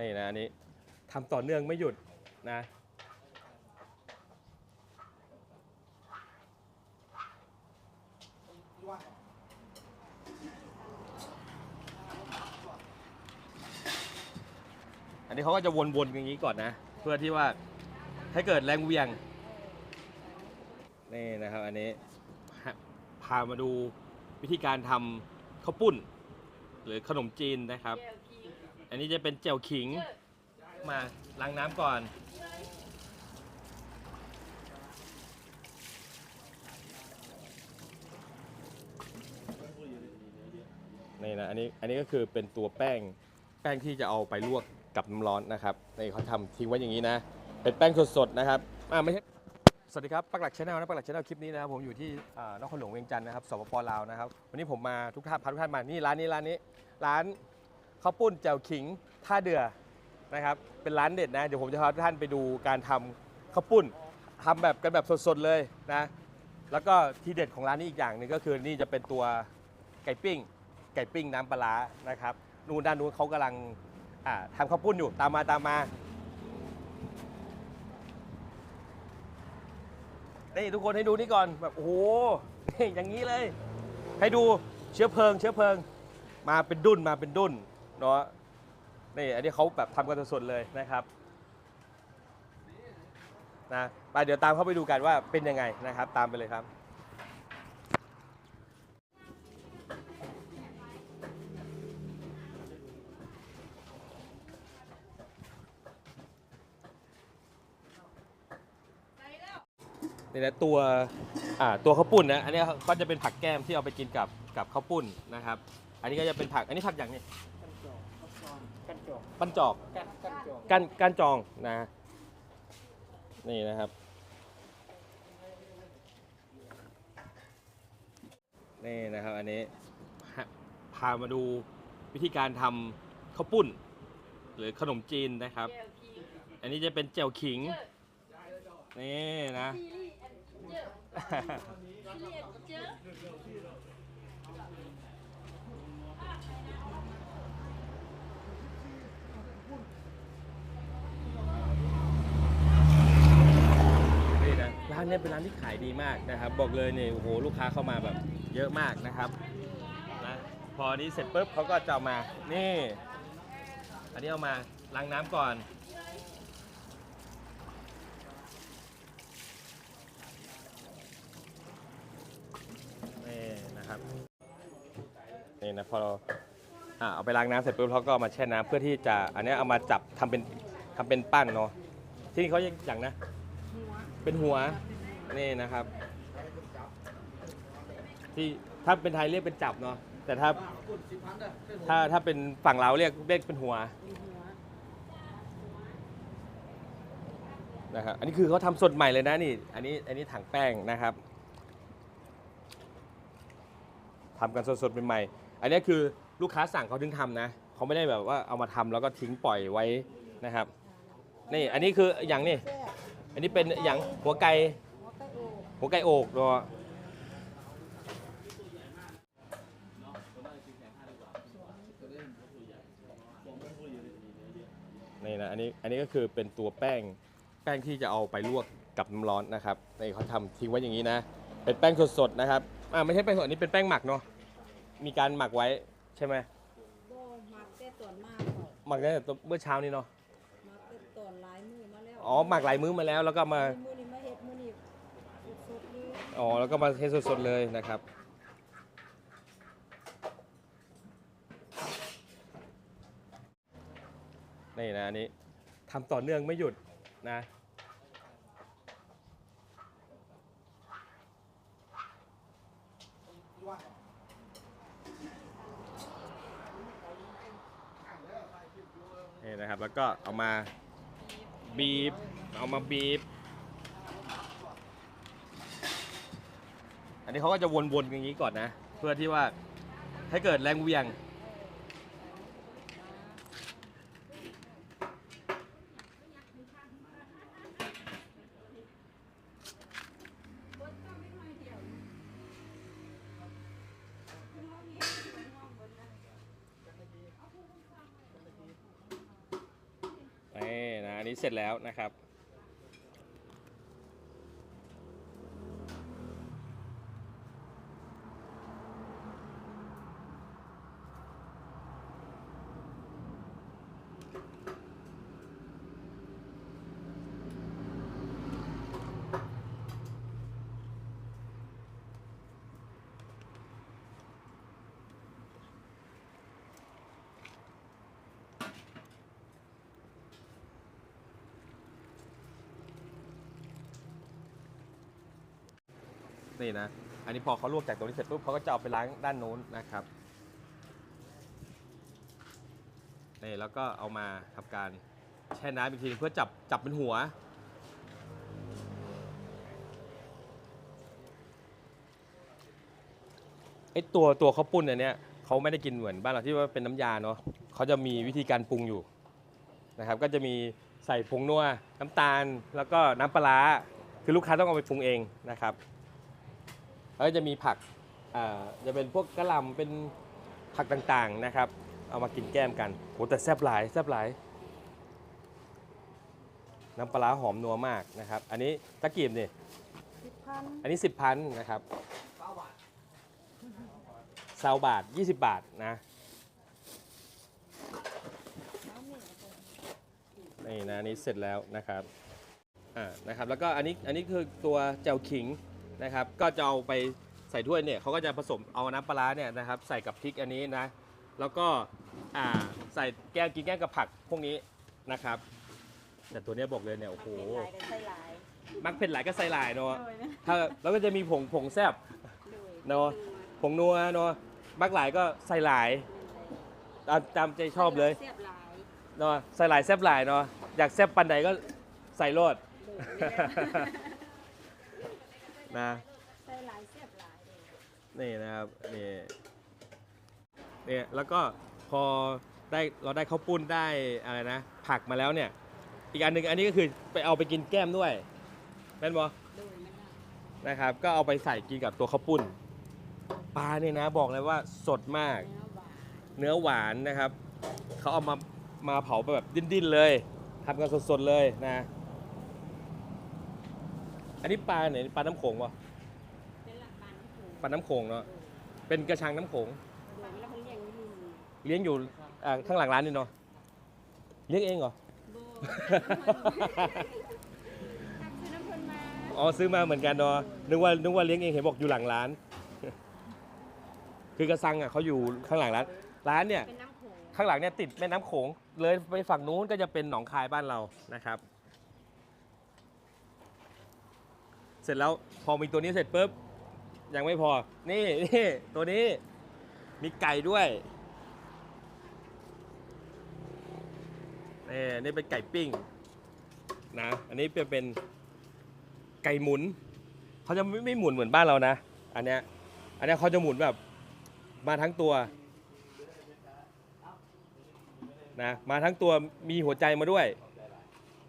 นี่นะอันนี้ทำต่อเนื่องไม่หยุดนะอันนี้เขาก็จะวนๆอย่างนี้ก่อนนะ เพื่อที่ว่าให้เกิดแรงเวียงนี่นะครับ อันนี้พาพามาดูวิธีการทำข้าวปุ้น หรือขนมจีนนะครับ อันนี้จะเป็นเจียวขิง มาล้างน้ำก่อน นี่นะ อันนี้ อันนี้ก็คือเป็นตัวแป้ง แป้งที่จะเอาไปลวกกับน้ำร้อนนะครับ นี่เขาทำทิ้งไว้อย่างนี้นะ เป็นแป้งสดๆนะครับอ่าไม่ใช่ สวัสดีครับปักหลักชาแนลนะปักหลักชาแนลคลิปนี้นะครับผมอยู่ที่อ่านครหลวงเวียงจันทร์นะครับสปปลาวนะครับ วันนี้ผมมาทุกท่านพาทุกท่านมา นี่ร้านนี้ร้านนี้ ร้าน ข้าวปุ้นแจ่วขิงท่าเดือนะครับ เป็นร้านเด็ดนะ เดี๋ยวผมจะพาทุกท่านไปดูการทำข้าวปุ้นทำแบบกันแบบสดๆเลยนะ แล้วก็ที่เด็ดของร้านนี้อีกอย่างหนึ่งก็คือนี่จะเป็นตัวไก่ปิ้ง ไก่ปิ้งน้ำปลานะครับนู่นด้านนู้นเขากำลังอ่าทำข้าวปุ้นอยู่ตามมาตามมานี่ทุกคนให้ดูนี่ก่อนแบบโอ้โหอย่างนี้เลย ให้ดูเชื้อเพลิง เชื้อเพลิง มาเป็นดุนมาเป็นดุน เนาะนี่อันนี้เขาแบบทำกันสดๆเลยนะครับนะไปเดี๋ยวตามเข้าไปดูกันว่าเป็นยังไงนะครับ ตามไปเลยครับนี่นะตัวอ่าตัวข้าวปุ้นนะอันนี้ก็จะเป็นผักแก้มที่เอาไปกินกับกับข้าวปุ้นนะครับ อันนี้ก็จะเป็นผักอันนี้ผักอย่างนี้ จอกปั้นจอกกันกันจอกก้านก้านจองนะ นี่นะครับ นี่นะครับอันนี้พาพามาดูวิธีการทำข้าวปุ้น หรือขนมจีนนะครับ อันนี้จะเป็นเจียวขิง นี่นะ นี่ นะร้านเนี้เป็นร้านที่ขายดีมากนะครับ บอกเลยเนี่ยโอ้โหลูกค้าเข้ามาแบบเยอะมากนะครับนะพอนี้เสร็จปุ๊บเขาก็จะเอามานี่ อันนี้เอามาล้างน้ำก่อน นี่นะครับนี่นะพอเราอ่าเอาไปล้างน้ำเสร็จปุ๊บเขาก็เอามาแช่น้ำเพื่อที่จะอันนี้เอามาจับทำเป็นทำเป็นปั้นเนาะที่นี่เขาเรียกอย่างนะ เป็นหัว นี่นะครับ ที่ถ้าเป็นไทยเรียกเป็นจับเนาะแต่ถ้าถ้าถ้าเป็นฝั่งเราเรียกเรียกเป็นหัวนะครับอันนี้คือเขาทำสดใหม่เลยนะนี่ อันนี้อันนี้ถังแป้งนะครับทำกันสดๆใหม่ๆอันนี้คือลูกค้าสั่งเขาถึงทำนะเขาไม่ได้แบบว่าเอามาทำแล้วก็ทิ้งปล่อยไว้นะครับนี่อันนี้คืออย่างนี่อันนี้เป็นอย่างหัวไก่ หัวไก่โอกเนาะนี่นะอันนี้อันนี้ก็คือเป็นตัวแป้งแป้งที่จะเอาไปลวกกับน้ำร้อนนะครับนี่เขาทำทิ้งไว้อย่างนี้นะ เป็นแป้งสดๆนะครับอ่าไม่ใช่แป้งสดอันนี้เป็นแป้งหมักเนาะมีการหมักไว้ใช่ไหมบ่มักแต่ตอนมากก่อนหมักตั้งแต่เมื่อเช้านี้เนาะมักแต่ตอนหลายมือมาแล้วอ๋อหมักหลายมื้อมาแล้วแล้วก็มา มือนี้มาเฮ็ดมือนี้สดๆเลย อ๋อแล้วก็มาเทสดๆเลยนะครับ นี่นะอันนี้ทำต่อเนื่องไม่หยุดนะนี่นะครับแล้วก็เอามาบีบเอามาบีบ อันนี้เขาก็จะวนๆอย่างนี้ก่อนนะ เพื่อที่ว่าให้เกิดแรงเวียง นี้เสร็จแล้วนะครับ นี่นะ อันนี้พอเขาลวกจากตรงนี้เสร็จปุ๊บเขาก็จะเอาไปล้างด้านโน้นนะครับนี่แล้วก็เอามาทำการแช่น้ำอีกทีเพื่อจับจับเป็นหัว ไอตัวตัวข้าวปุ้นอันเนี้ยเขาไม่ได้กินเหมือนบ้านเราที่ว่าเป็นน้ำยาเนาะเขาจะมีวิธีการปรุงอยู่นะครับ ก็จะมีใส่ผงนัวน้ำตาล แล้วก็น้ำปลาคือลูกค้าต้องเอาไปปรุงเองนะครับ แล้วก็จะมีผักอ่าจะเป็นพวกกระหล่ำเป็นผักต่างๆนะครับ เอามากินแก้มกันโหแต่แซ่บหลายแซ่บหลายน้ำปลาร้าหอมนัวมากนะครับ อันนี้ตะกีบนี่สิบพันอันนี้สิบพันนะครับซาวบาท20 บาทนะแล้วนี่นี่นะอันนี้เสร็จแล้วนะครับอ่านะครับ แล้วก็อันนี้อันนี้คือตัวแจ่วขิง นะครับ ก็จะเอาไปใส่ถ้วยเนี่ยเขาก็จะผสมเอาน้ำปลาร้าเนี่ยนะครับ ใส่กับพริกอันนี้นะ แล้วก็อ่าใส่แก้วกินแก้มกับผักพวกนี้นะครับ แต่ตัวเนี้ยบอกเลยเนี่ยโอ้โหหลายกันใส่หลายมักเผ็ดหลายก็ใส่หลายเนาะโดยนะถ้าแล้วก็จะมีผงผงแซบ โดยเนาะผงนัวเนาะมักหลายก็ใส่หลายตามตามใจชอบเลยเสียบหลายเนาะใส่หลายแซบหลายเนาะอยากแซบปันใดก็ใส่โลด โดย นะ ใส่หลายเสียบหลายเลยนี่นะครับนี่เนี่ยแล้วก็พอได้เราได้ข้าวปุ้นได้อะไรนะ ผักมาแล้วเนี่ย อีกอันหนึ่งอันนี้ก็คือไปเอาไปกินแก้มด้วยแม่นบอโดยมันน่ะนะครับ ก็เอาไปใส่กินกับตัวข้าวปุ้นปลาเนี่ยนะบอกเลยว่าสดมาก เนื้อหวานเนื้อหวานนะครับ เขาเอามามาเผาไปแบบดิ้นๆเลยทำกันสดๆเลยนะ อันนี้ปลาไหนปลาน้ำโขงวะเป็นหลักการที่ถูกปลาน้ำโขงเนาะเป็นกระชังน้ำโขงโดยแล้วมันเลี้ยงอยู่เลี้ยงอยู่อ่าข้างหลังร้านนี่เนาะเลี้ยงเองเหรอโบทักซื้อน้ำเพิ่นมาอ๋อซื้อมาเหมือนกันเนาะนึกว่านึกว่าเลี้ยงเองเห็นบอกอยู่หลังร้าน คือกระซังอะเขาอยู่ข้างหลังร้านร้านเนี่ย เป็นน้ำโขง ข้างหลังเนี่ยติดแม่น้ำโขงเลยไปฝั่งนู้นก็จะเป็นหนองคายบ้านเรานะครับ เสร็จแล้วพอมีตัวนี้เสร็จปุ๊บยังไม่พอ นี่นี่ตัวนี้มีไก่ด้วยนี่นี่เป็นไก่ปิ้งนะอันนี้เป็นเป็นไก่หมุนเขาจะไม่ไม่หมุนเหมือนบ้านเรานะ อันเนี้ยอันเนี้ยเขาจะหมุนแบบมาทั้งตัวนะมาทั้งตัวมีหัวใจมาด้วย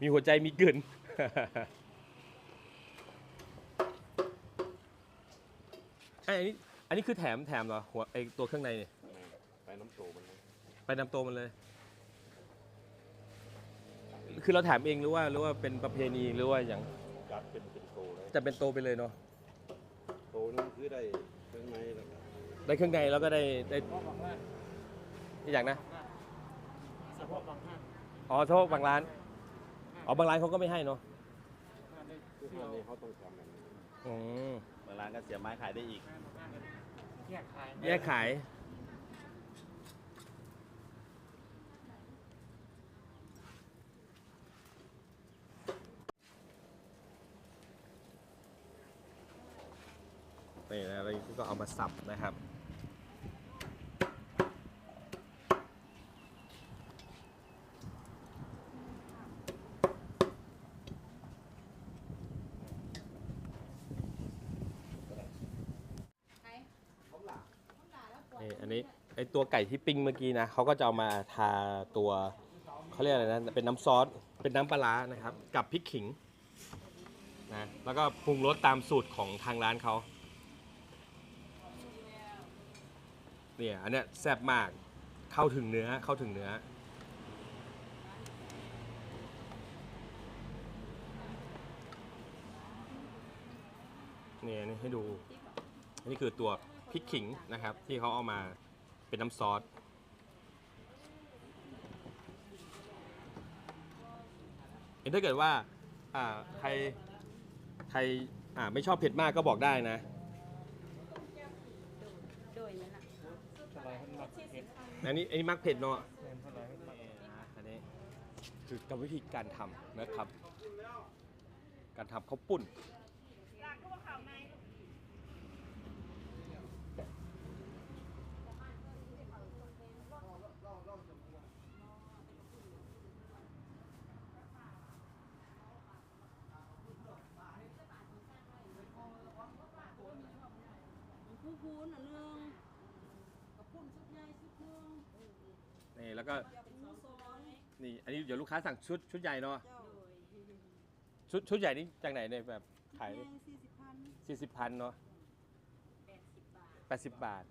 มีหัวใจมีกลืน อยอันนี้อันนี้คือแถมแถมเหรอหัวไอตัวเครื่องในเนี่ยไปน้ำโตมันเลยไปนำตัวมันเลย คือเราแถมเองหรือว่าหรือว่าเป็นประเพณีหรือว่าอย่างจัดเป็นเป็นโตเลยจะเป็นโตวไปเลยเนาะโตนั่นคือได้เครื่องในแล้วก็ได้เครื่องในแล้วก็ได้ได้เฉพาะบางห้างอีกอย่างนะเฉพาะบางห้างอ๋อเฉพาะบางร้านอ๋อบางร้านเขาก็ไม่ให้เนาะห้างได้คือที่ทาเรางนี้เขาต้องทำมัน อืม บางร้านก็เสียไม้ขายได้อีกห้างห้างได้แยกขายแยกขาย นี่นะแล้วก็เอามาสับนะครับ ไอตัวไก่ที่ปิ้งเมื่อกี้นะเขาก็จะเอามาทาตัวเขาเรียกอะไรนะเป็นน้ำซอสเป็นน้ำปลาร้านะครับ กับพริกขิงนะแล้วก็ปรุงรสตามสูตรของทางร้านเขาเนี่ยอันเนี้ยแซ่บมากเข้าถึงเนื้อเข้าถึงเนื้อเนี่ยให้ดูนี่คือตัวพริกขิงนะครับ ที่เขาเอามา เป็นน้ำซอสเห็นถ้าเกิดว่าอ่าใครใครอ่าไม่ชอบเผ็ดมากก็บอกได้นะโดยนั่นแหละสไลด์ให้มักเห็ดอันนี้อันนี้มักเผ็ดเนาะเห็นสไลด์ให้มักอันนี้คือกรรมวิธีการทำนะครับ การทำข้าวปุ้น ก็นี่อันนี้เดี๋ยวลูกค้าสั่งชุดชุดใหญ่เนาะชุดชุดใหญ่นี่จากไหนเนี่ยแบบขายสี่สิบพันสี่สิบพันเนาะแปดสิบบาท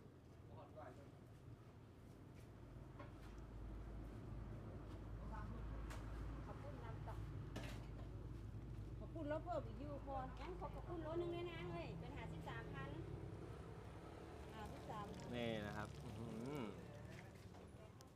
พูดลบเพิ่มอีกยูพองั้นขอบคุณลดนึ่งเลยนะเฮ้ยเป็นหาสิบสามพันหาสิบสามนี่